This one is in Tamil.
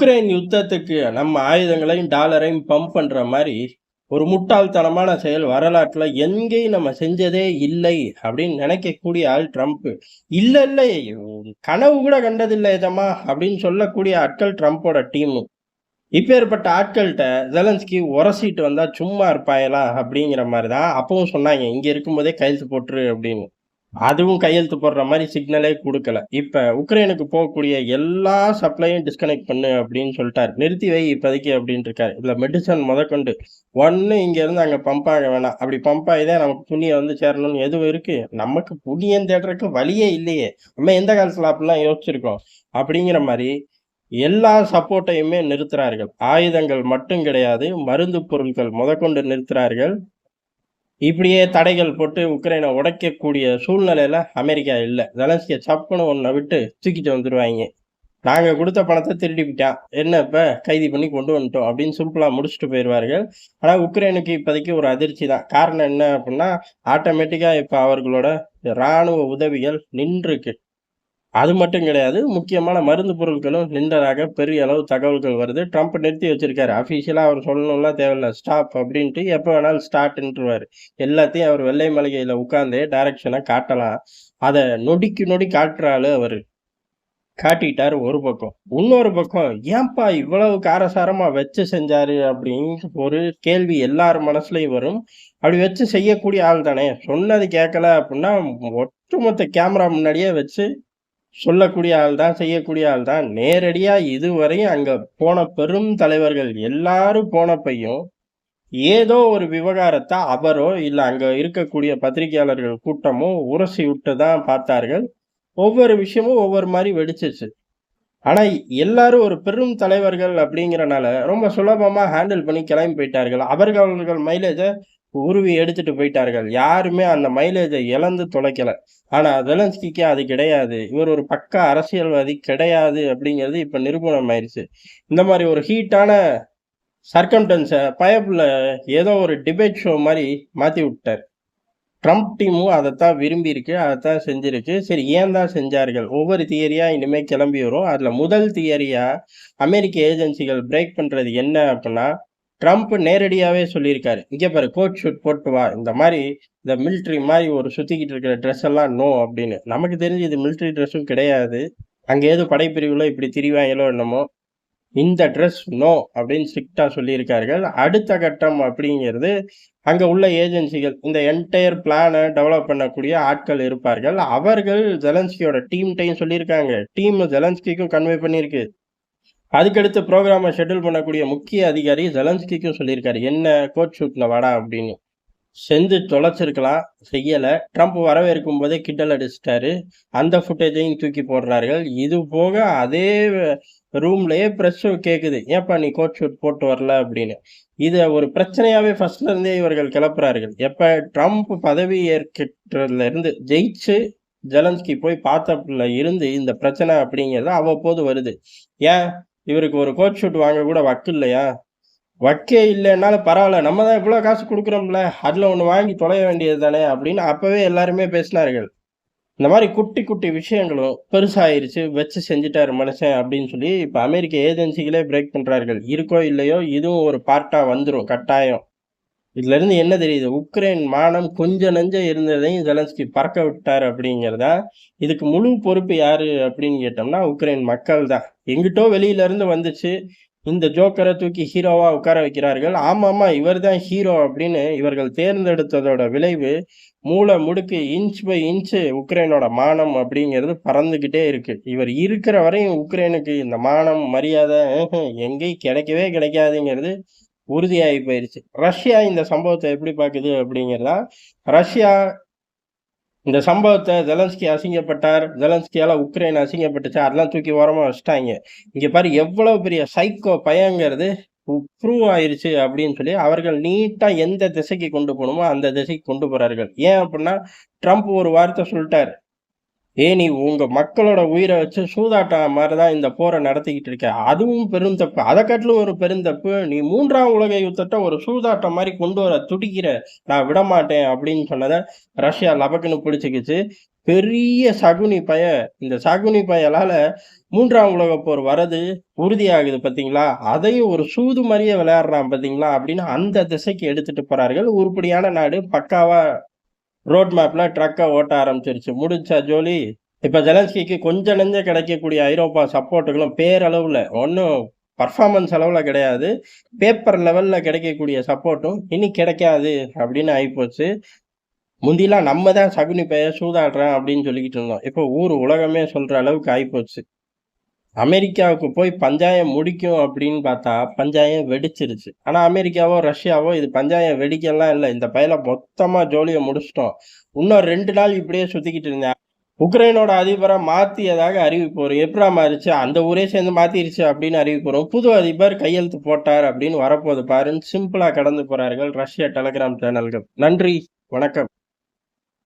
உக்ரைன் யுத்தத்துக்கு நம்ம ஆயுதங்களையும் டாலரையும் பம்ப் பண்ணுற மாதிரி ஒரு முட்டாள்தனமான செயல் வரலாற்றில் எங்கேயும் நம்ம செஞ்சதே இல்லை அப்படின்னு நினைக்கக்கூடிய ஆள் ட்ரம்ப் இல்லை இல்லை கனவு கூட கண்டதில்லை இதமா அப்படின்னு சொல்லக்கூடிய ஆட்கள் ட்ரம்ப்போட டீம் இப்பேற்பட்ட ஆட்கள்கிட்ட ஜெலன்ஸ்கி உரசிட்டு வந்தால் சும்மா இருப்பாயலாம் அப்படிங்கிற மாதிரி தான் அப்பவும் சொன்னாங்க. இங்கே இருக்கும்போதே கையெழுத்து போட்டுரு அப்படின்னு. அதுவும் கையெழுத்து போடுற மாதிரி சிக்னலே கொடுக்கல. இப்போ உக்ரைனுக்கு போகக்கூடிய எல்லா சப்ளையும் டிஸ்கனெக்ட் பண்ணு அப்படின்னு சொல்லிட்டாரு. நிறுத்தி வை இப்போதைக்கு அப்படின்னு இருக்காரு. இதில் மெடிசன் முதற்கொண்டு ஒன்று இங்கேருந்து அங்கே பம்ப் ஆக வேணாம். அப்படி பம்ப் ஆகிதான் நமக்கு துணியை வந்து சேரணும்னு எதுவும் இருக்குது நமக்கு புண்ணியம் தேடுறதுக்கு வழியே இல்லையே. நம்ம எந்த காலத்தில் அப்படிலாம் யோசிச்சிருக்கோம்? அப்படிங்கிற மாதிரி எல்லா சப்போர்ட்டையுமே நிறுத்துறார்கள். ஆயுதங்கள் மட்டும் கிடையாது மருந்து பொருட்கள் முதற்கொண்டு நிறுத்துறார்கள். இப்படியே தடைகள் போட்டு உக்ரைனை உடைக்கக்கூடிய சூழ்நிலையில அமெரிக்கா இல்லை. ஜெலன்ஸ்கிய சப்புன்னு ஒன்றை விட்டு தூக்கிட்டு வந்துடுவாங்க நாங்கள் கொடுத்த பணத்தை திருடிவிட்டான். என்ன இப்போ கைது பண்ணி கொண்டு வந்துட்டோம் அப்படின்னு சிம்பிளாக முடிச்சுட்டு போயிடுவார்கள் ஆனால் உக்ரைனுக்கு இப்போதைக்கு ஒரு அதிர்ச்சி தான். காரணம் என்ன அப்படின்னா ஆட்டோமேட்டிக்காக இப்போ அவர்களோட இராணுவ உதவிகள் நின்றுருக்கு அது மட்டும் கிடையாது முக்கியமான மருந்து பொருட்களும் நின்றதாக பெரிய அளவு தகவல்கள் வருது. ட்ரம்ப் நிறுத்தி வச்சிருக்காரு. அஃபீஷியலாக அவர் சொல்லணும்லாம் தேவையில்ல. ஸ்டாப் அப்படின்ட்டு எப்போ வேணாலும் ஸ்டார்ட்ன்ட்டுருவார் எல்லாத்தையும் அவர் வெள்ளை மளிகையில் உட்காந்து டைரக்ஷனை காட்டலாம். அதை நொடிக்கு நொடி காட்டுறாள் அவர். காட்டிட்டார் ஒரு பக்கம். இன்னொரு பக்கம் ஏன்பா இவ்வளவு காரசாரமாக வச்சு செஞ்சாரு? அப்படின்னு ஒரு கேள்வி எல்லார் மனசுலையும் வரும். அப்படி வச்சு செய்யக்கூடிய ஆள் தானே சொன்னது கேட்கல அப்படின்னா ஒட்டுமொத்த கேமரா முன்னாடியே வச்சு சொல்லக்கூடிய ஆள் தான் செய்யக்கூடிய ஆள் தான் நேரடியாக இதுவரையும் அங்கே போன பெரும் தலைவர்கள் எல்லாரும் போனப்பையும் ஏதோ ஒரு விவகாரத்தை அவரோ இல்லை அங்கே இருக்கக்கூடிய பத்திரிகையாளர்கள் கூட்டமோ உரசி விட்டு தான் பார்த்தார்கள். ஒவ்வொரு விஷயமும் ஒவ்வொரு மாதிரி வெடிச்சிச்சு. ஆனால் எல்லாரும் ஒரு பெரும் தலைவர்கள் அப்படிங்கிறனால ரொம்ப சுலபமாக ஹேண்டில் பண்ணி கிளம்பி போயிட்டார்கள். அவர்கள் மைலேஜை உருவி எடுத்துட்டு போயிட்டார்கள். யாருமே அந்த மைலேஜை இழந்து தொலைக்கல. ஆனா ஜெலன்ஸ்கிக்கு அது கிடையாது. இவர் ஒரு பக்க அரசியல்வாதி கிடையாது அப்படிங்கிறது இப்ப நிரூபணம் ஆயிடுச்சு இந்த மாதிரி ஒரு ஹீட்டான சர்க்கம்டன்ஸை பயப்புல ஏதோ ஒரு டிபேட் ஷோ மாதிரி மாத்தி விட்டார். ட்ரம்ப் டீமும் அதைத்தான் விரும்பியிருக்கு அதைத்தான் செஞ்சிருக்கு. சரி ஏன் தான் செஞ்சார்கள்? ஒவ்வொரு தியரியா இனிமேல் கிளம்பி வரும். அதுல முதல் தியரியா அமெரிக்க ஏஜென்சிகள் பிரேக் பண்றது என்ன அப்படின்னா ட்ரம்ப் நேரடியாகவே சொல்லியிருக்காரு. இங்கே பாரு கோட் ஷூட் போட்டு வா இந்த மாதிரி இந்த மிலிட்ரி மாதிரி ஒரு சுற்றிக்கிட்டு இருக்கிற ட்ரெஸ் எல்லாம் நோ அப்படின்னு. நமக்கு தெரிஞ்சு இது மிலிட்ரி ட்ரெஸ்ஸும் கிடையாது. அங்கே ஏதோ படைப்பிரிவுகளோ இப்படி திரிவாங்களோ என்னமோ இந்த ட்ரெஸ் நோ அப்படின்னு ஸ்ட்ரிக்டாக சொல்லியிருக்கார்கள். அடுத்த கட்டம் அப்படிங்கிறது அங்கே உள்ள ஏஜென்சிகள் இந்த என்டையர் பிளானை டெவலப் பண்ணக்கூடிய ஆட்கள் இருப்பார்கள். அவர்கள் ஜெலன்ஸ்கியோட டீம்கிட்டையும் சொல்லியிருக்காங்க. டீம் ஜெலன்ஸ்கிக்கும் கன்வே பண்ணியிருக்கு. அதுக்கடுத்து ப்ரோக்ராமை ஷெட்யூல் பண்ணக்கூடிய முக்கிய அதிகாரி ஜெலன்ஸ்கிக்கும் சொல்லியிருக்காரு. என்ன கோட் ஷூட்டில் வாடா? அப்படின்னு. செஞ்சு தொலைச்சிருக்கலாம். செய்யலை. ட்ரம்ப் வரவேற்கும் போதே கிண்டல் அடிச்சிட்டாரு. அந்த ஃபுட்டேஜையும் தூக்கி போடுறார்கள். இது போக அதே ரூம்லயே ப்ரெஸ் கேட்குது ஏப்பா நீ கோட் ஷூட் போட்டு வரல? அப்படின்னு. இதை ஒரு பிரச்சனையாகவே ஃபர்ஸ்ட்லேருந்தே இவர்கள் கிளப்புறார்கள். எப்போ ட்ரம்ப் பதவி ஏற்கிறதுல இருந்து ஜெயிச்சு ஜெலன்ஸ்கி போய் பார்த்தப்புல இருந்து இந்த பிரச்சனை அப்படிங்கிறது அவ்வப்போது வருது. ஏன்? இவருக்கு ஒரு கோட் ஷூட் வாங்க கூட வக்கு இல்லையா? வக்கே இல்லைன்னாலும் பரவாயில்ல. நம்ம தான் இவ்வளோ காசு கொடுக்குறோம்ல. அதில் ஒன்று வாங்கி தொலைய வேண்டியது தானே அப்படின்னு அப்போவே எல்லாருமே பேசினார்கள். இந்த மாதிரி குட்டி குட்டி விஷயங்களும் பெருசாகிருச்சு வச்சு செஞ்சுட்டார் மனுஷன் அப்படின்னு சொல்லி இப்போ அமெரிக்க ஏஜென்சிகளே பிரேக் பண்ணுறார்கள் இருக்கோ இல்லையோ இதுவும் ஒரு பார்ட்டாக வந்துடும் கட்டாயம். இதுல இருந்து என்ன தெரியுது? உக்ரைன் மானம் கொஞ்சம் நெஞ்ச இருந்ததையும் ஜெலன்ஸ்கி பறக்க விட்டார் அப்படிங்கிறதா? இதுக்கு முழு பொறுப்பு யாரு அப்படின்னு கேட்டோம்னா உக்ரைன் மக்கள் தான். எங்கிட்டோ வெளியில இருந்து வந்துச்சு. இந்த ஜோக்கரை தூக்கி ஹீரோவா உட்கார வைக்கிறார்கள். ஆமாமா இவர் தான் ஹீரோ அப்படின்னு இவர்கள் தேர்ந்தெடுத்ததோட விளைவு மூளை முடுக்கு இன்ச் பை இன்ச்சு உக்ரைனோட மானம் அப்படிங்கிறது பறந்துகிட்டே இருக்கு. இவர் இருக்கிற வரையும் உக்ரைனுக்கு இந்த மானம் மரியாதை எங்கேயும் கிடைக்கவே கிடைக்காதுங்கிறது உறுதியாகி போயிருச்சு. ரஷ்யா இந்த சம்பவத்தை எப்படி பார்க்குது அப்படிங்கிறதா ரஷ்யா இந்த சம்பவத்தை ஜெலன்ஸ்கி அசிங்கப்பட்டார் ஜெலன்ஸ்கியால உக்ரைன் அசிங்கப்பட்டுச்சு அதெல்லாம் தூக்கி ஓரமாக வச்சுட்டாங்க. இங்கே பாரு எவ்வளோ பெரிய சைக்கோ பயங்கிறது ப்ரூவ் ஆயிருச்சு அப்படின்னு சொல்லி அவர்கள் நீட்டாக எந்த திசைக்கு கொண்டு போகணுமோ அந்த திசைக்கு கொண்டு போகிறார்கள் ஏன் அப்படின்னா ட்ரம்ப் ஒரு வார்த்தை சொல்லிட்டார். ஏ நீ உங்க மக்களோட உயிரை வச்சு சூதாட்டம் மாதிரி தான் இந்த போரை நடத்திக்கிட்டு இருக்க. அதுவும் பெருந்தப்பு. அதை காட்டிலும் ஒரு பெருந்தப்பு. நீ மூன்றாம் உலக யுத்தத்தை ஒரு சூதாட்டம் மாதிரி கொண்டு வர துடிக்கிற. நான் விட மாட்டேன் அப்படின்னு சொன்னதை ரஷ்யா லபக்குன்னு பிடிச்சிக்கிச்சு. பெரிய சகுனி பய இந்த சகுனி பயலால மூன்றாம் உலக போர் வரது உறுதியாகுது பார்த்தீங்களா அதையும் ஒரு சூது மாதிரியே விளையாடுறான் பார்த்தீங்களா அப்படின்னு அந்த திசைக்கு எடுத்துட்டு போறார்கள். உருப்படியான நாடு பக்காவா ரோட் மேப்ல ட்ரக்கை ஓட்ட ஆரம்பிச்சிருச்சு. முடிஞ்சா ஜோலி. இப்போ ஜெலன்ஸ்கிக்கு கொஞ்சம் நெஞ்ச கிடைக்கக்கூடிய ஐரோப்பா சப்போர்ட்டுகளும் பேரளவில் ஒன்றும் பர்ஃபார்மன்ஸ் அளவில் கிடையாது. பேப்பர் லெவலில் கிடைக்கக்கூடிய சப்போர்ட்டும் இனி கிடைக்காது அப்படின்னு ஆகிப்போச்சு முந்திலாம் நம்ம தான் சகுனி பெயர் சூதாடுறேன் அப்படின்னு சொல்லிக்கிட்டு இருந்தோம். இப்போ ஊர் உலகமே சொல்கிற அளவுக்கு ஆகிப்போச்சு அமெரிக்காவுக்கு போய் பஞ்சாயம் முடிக்கும் அப்படின்னு பார்த்தா பஞ்சாயம் வெடிச்சிருச்சு. ஆனால் அமெரிக்காவோ ரஷ்யாவோ இது பஞ்சாயம் வெடிக்கலாம் இல்லை. இந்த பயில மொத்தமாக ஜோலியை முடிச்சிட்டோம். இன்னும் ரெண்டு நாள் இப்படியே சுற்றிக்கிட்டு இருந்தேன். உக்ரைனோட அதிபரை மாற்றியதாக அறிவிப்பு வரும் எப்படா மாறிச்சு. அந்த ஊரே சேர்ந்து மாற்றிருச்சு அப்படின்னு அறிவிப்பு வரும். புது அதிபர் கையெழுத்து போட்டார் அப்படின்னு வரப்போகுது பாருன்னு சிம்பிளாக கடந்து போகிறார்கள் ரஷ்யா டெலகிராம் சேனல்கள். நன்றி. வணக்கம்.